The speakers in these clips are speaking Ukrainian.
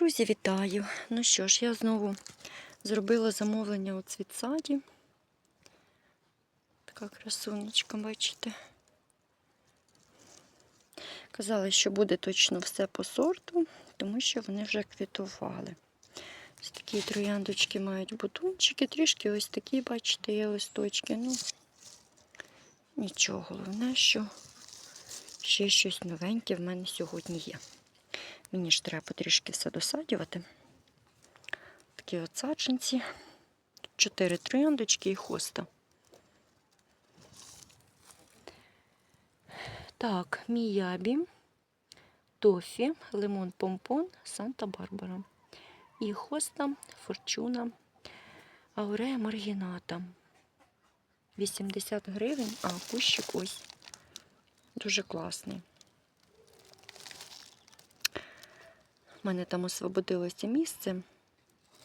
Друзі, вітаю! Ну що ж, я знову зробила замовлення у цвітсаді. Така красунечка, бачите. Казали, що буде точно все по сорту, тому що вони вже квітували. Ось такі трояндочки мають бутончики, трішки ось такі, бачите, є листочки. Ну, нічого, головне, що ще щось новеньке в мене сьогодні є. Мені ж треба трішки все досадювати. Такі от саджанці. Чотири трояндочки і хоста. Так, міябі, тофі, лимон помпон, Санта-Барбара. І хоста, форчуна, аурея маргіната. 80 гривень, а кущик ось дуже класний. У мене там освободилося місце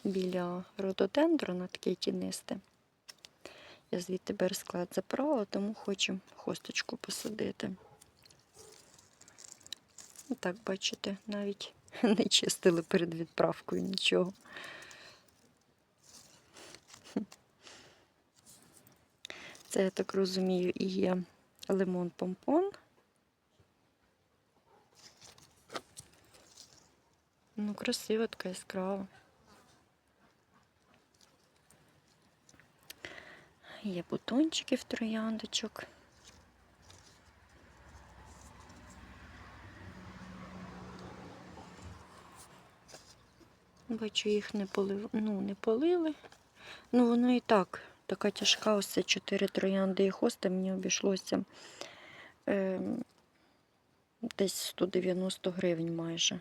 біля рододендрона, таке тінисте. Я звідти бересклад забрала, тому хочу хосточку посадити. Так, бачите, навіть не чистили перед відправкою нічого. Це, я так розумію, і є лимон помпон. Ну, красива така яскрава. Є бутончики в трояндочок. Бачу, їх не полив... ну, не полили. Ну, воно і так, така тяжка, ось це 4 троянди і хоста мені обійшлося е, десь 190 гривень майже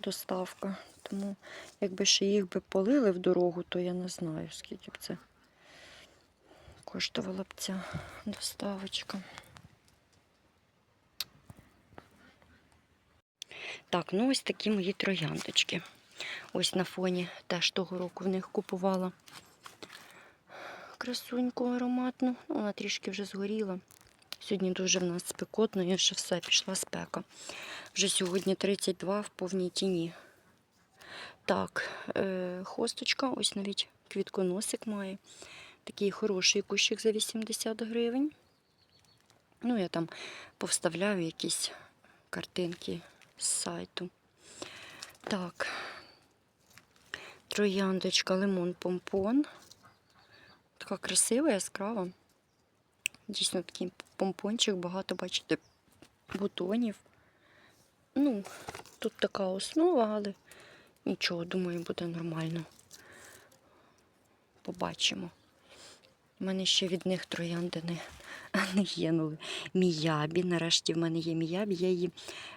доставка. Тому, якби ще їх би полили в дорогу, то я не знаю, скільки б це коштувала б ця доставочка. Так, ну ось такі мої трояндочки. Ось на фоні теж того року в них купувала красуньку ароматну. Ну, Вона трішки вже згоріла. Сьогодні дуже в нас спекотно, і вже все, пішла спека. Вже сьогодні 32 в повній тіні. Так, е, хосточка, ось навіть квітконосик має. Такий хороший кущик за 80 гривень. Ну, я там повставляю якісь картинки з сайту. Так, трояндочка, лимон помпон. Така красива, яскрава. Дійсно такий помпончик, багато, бачите, бутонів. Ну, тут така основа, але нічого, думаю, буде нормально. Побачимо. У мене ще від них троянди не, не гинули. Міябі. Нарешті в мене є міябі. Я її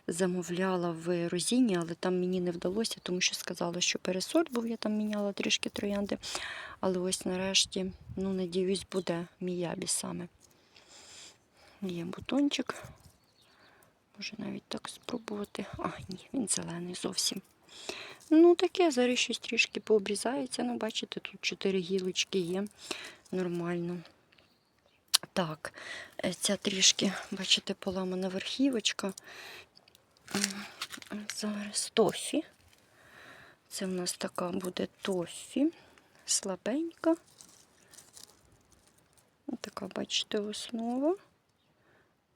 замовляла в розіні, але там мені не вдалося, тому що сказала, що пересорт був, я там міняла трішки троянди. Але ось нарешті, ну, надіюсь, буде міябі саме. Є бутончик. Може навіть так спробувати. А, ні, він зелений зовсім. Ну, таке, зараз щось трішки пообрізається. Ну, бачите, тут чотири гілочки є. Нормально. Так, е, ця трішки, бачите, поламана верхівочка. Зараз тофі. Це в нас така буде тофі. Слабенька. Така, бачите, основа.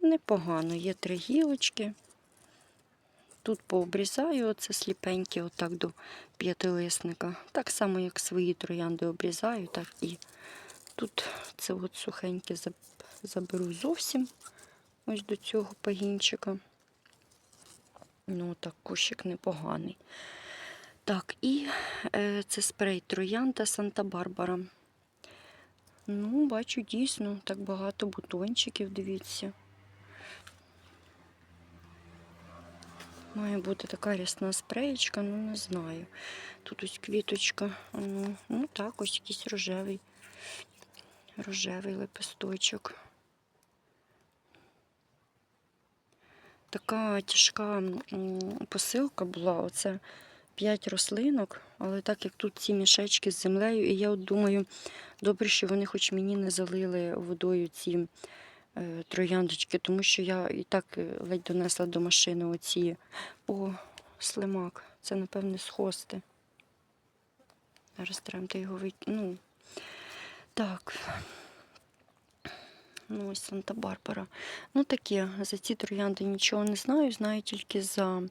Непогано, є три гілочки. Тут пообрізаю оце сліпеньке, отак до п'ятилисника. Так само, як свої троянди обрізаю, так і тут це от сухеньке заберу зовсім ось до цього пагінчика. Ну, так, кущик непоганий. Так, і е, це спрей троянда Санта-Барбара. Ну, бачу, дійсно, так багато бутончиків, дивіться. Має бути така рясна спреєчка, ну не знаю. Тут ось квіточка. Ну, ну так, ось якийсь рожевий, рожевий лепесточок. Така тяжка посилка була. Оце 5 рослинок, але так як тут ці мішечки з землею, і я от думаю, добре, що вони хоч мені не залили водою ці трояндочки, тому що я і так е, ледь донесла до машини оці. О, слимак. Це, напевне, з хости. Зараз треба його вик... Ну, так. Ну, ось Санта-Барбара. Ну, таке, за ці троянди нічого не знаю. Знаю тільки за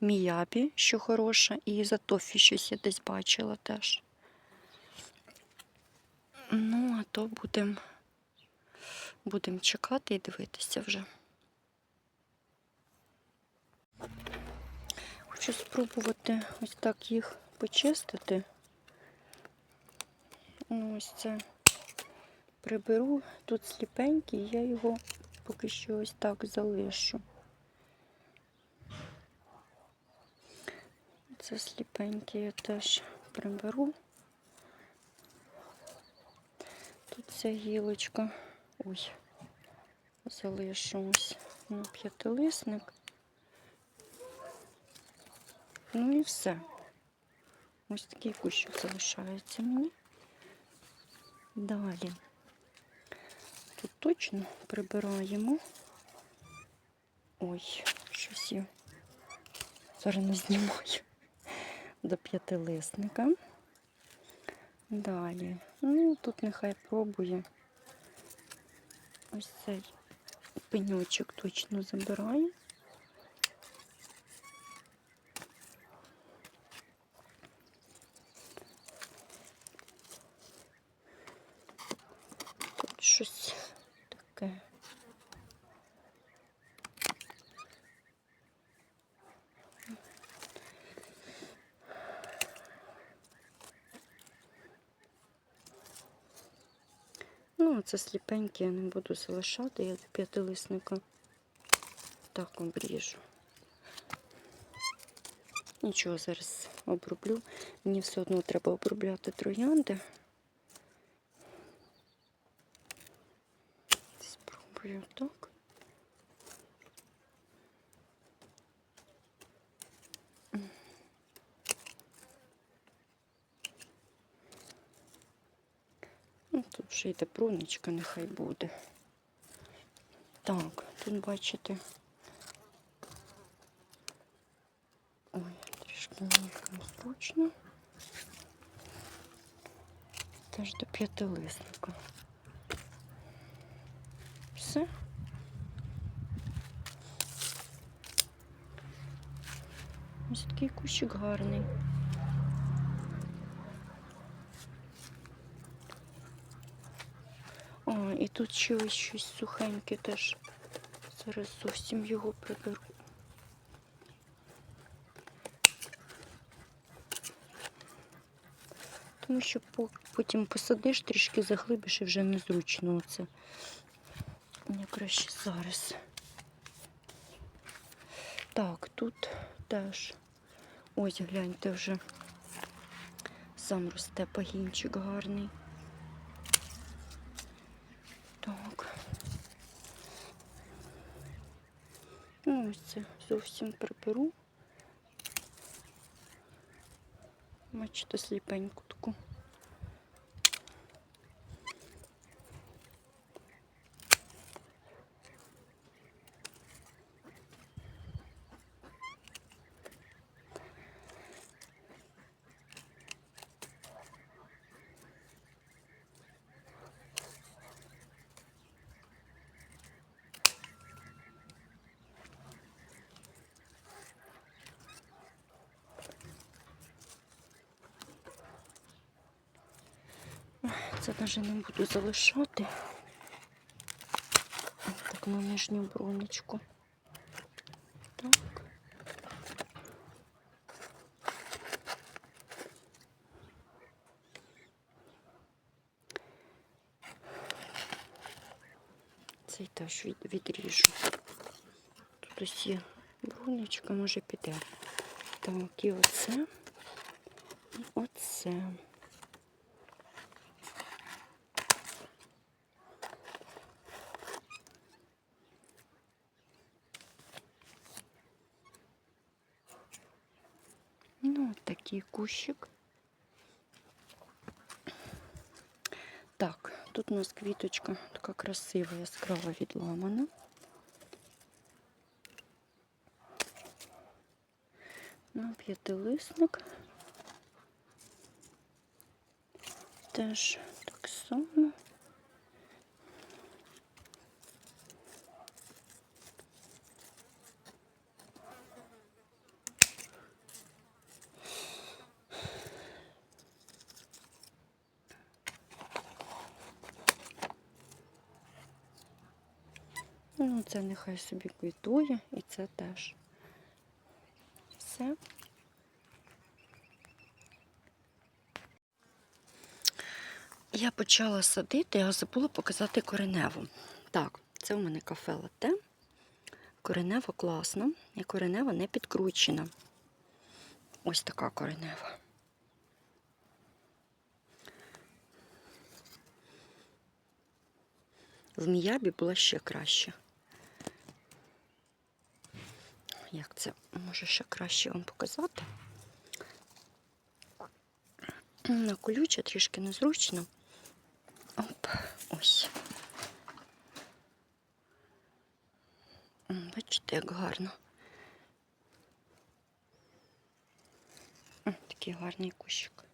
Міябі, що хороша, і за Тофі щось я десь бачила теж. Ну, а то будемо будем чекати і дивитися вже. Хочу спробувати ось так їх почистити. Ось це приберу. Тут сліпенький, я його поки що ось так залишу. Це сліпенький я теж приберу. Тут ця гілочка. Ой, залишу ось ну, п'ятилисник. Ну і все. Ось такий кущик залишається мені. Далі. Тут точно прибираємо. Ой, щось я зараз не знімаю до п'ятилисника. Далі. Ну, тут нехай пробує. Ось цей пеньочок точно забирає. Тут щось таке. Це сліпеньке, я не буду залишати, я до п'ятилисника так обріжу. Нічого, зараз оброблю. Мені все одно треба обробляти троянди. Спробую так. Ну, тут вже йде брунечка, нехай буде. Так, тут бачите. Ой, трішки мені незручно. Теж до п'ятилисника. Все. Ось такий кущик гарний. О, і тут ще ось щось сухеньке теж. Зараз зовсім його приберу. Тому що потім посадиш, трішки заглибиш і вже незручно оце. Мені краще зараз. Так, тут теж. Ось гляньте вже. Сам росте пагінчик гарний. Так. Ну, ось це зовсім приберу. Бачите, сліпеньку Це навіть не буду залишати. Так, на нижню бронечку. Так. Цей теж від, відріжу. Тут ось є бронечка, може піде. Так, і оце. І оце. Ну, от такий кущик. Так, тут у нас квіточка така красива, яскрава відламана. На п'ятилисник. Теж так само. Ну, це нехай собі квітує, і це теж. Все. Я почала садити, а забула показати кореневу. Так, це у мене кафе латте. Коренева класна, і коренева не підкручена. Ось така коренева. В міябі була ще краще. Як це може ще краще вам показати? На колюче трішки незручно. Оп, ось. Бачите, як гарно. Такий гарний кущик.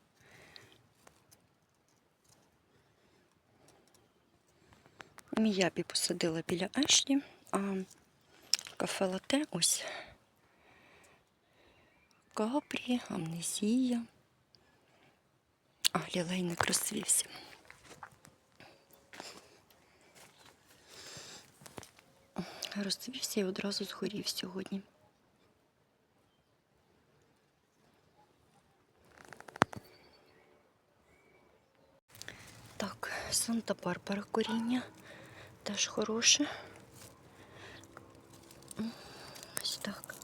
Міябі посадила біля Ешлі, а кафе лате ось. Капрі, амнезія. А, лілейник розцвівся. Розцвівся і одразу згорів сьогодні. Так, Санта-Барбара коріння теж хороше. М, Ось так.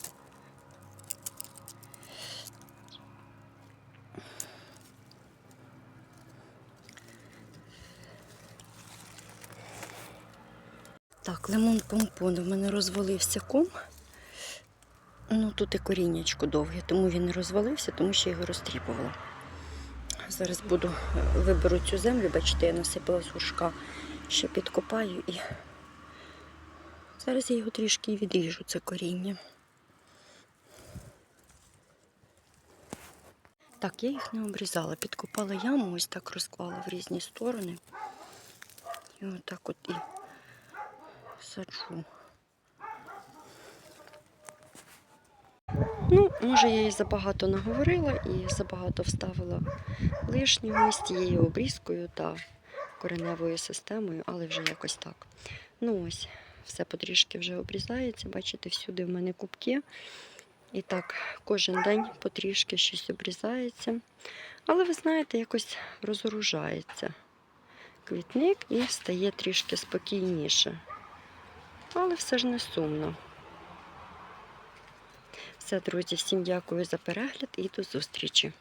Так, лимон помпон в мене розвалився ком. Ну, тут і коріннячко довге, тому він не розвалився, тому що я його розтріпувала. Зараз буду е, виберу цю землю, бачите, я насипала з горшка, ще підкопаю і зараз я його трішки відріжу, це коріння. Так, я їх не обрізала, підкопала яму, ось так розклала в різні сторони. І отак от і саджу. Ну, може, я і забагато наговорила і забагато вставила лишнього з тією обрізкою та кореневою системою, але вже якось так. Ну ось, все потрішки вже обрізається. Бачите, всюди в мене кубки. І так, кожен день потрішки щось обрізається. Але ви знаєте, якось розоружається квітник і стає трішки спокійніше. Але все ж не сумно. Все, друзі, всім дякую за перегляд і до зустрічі.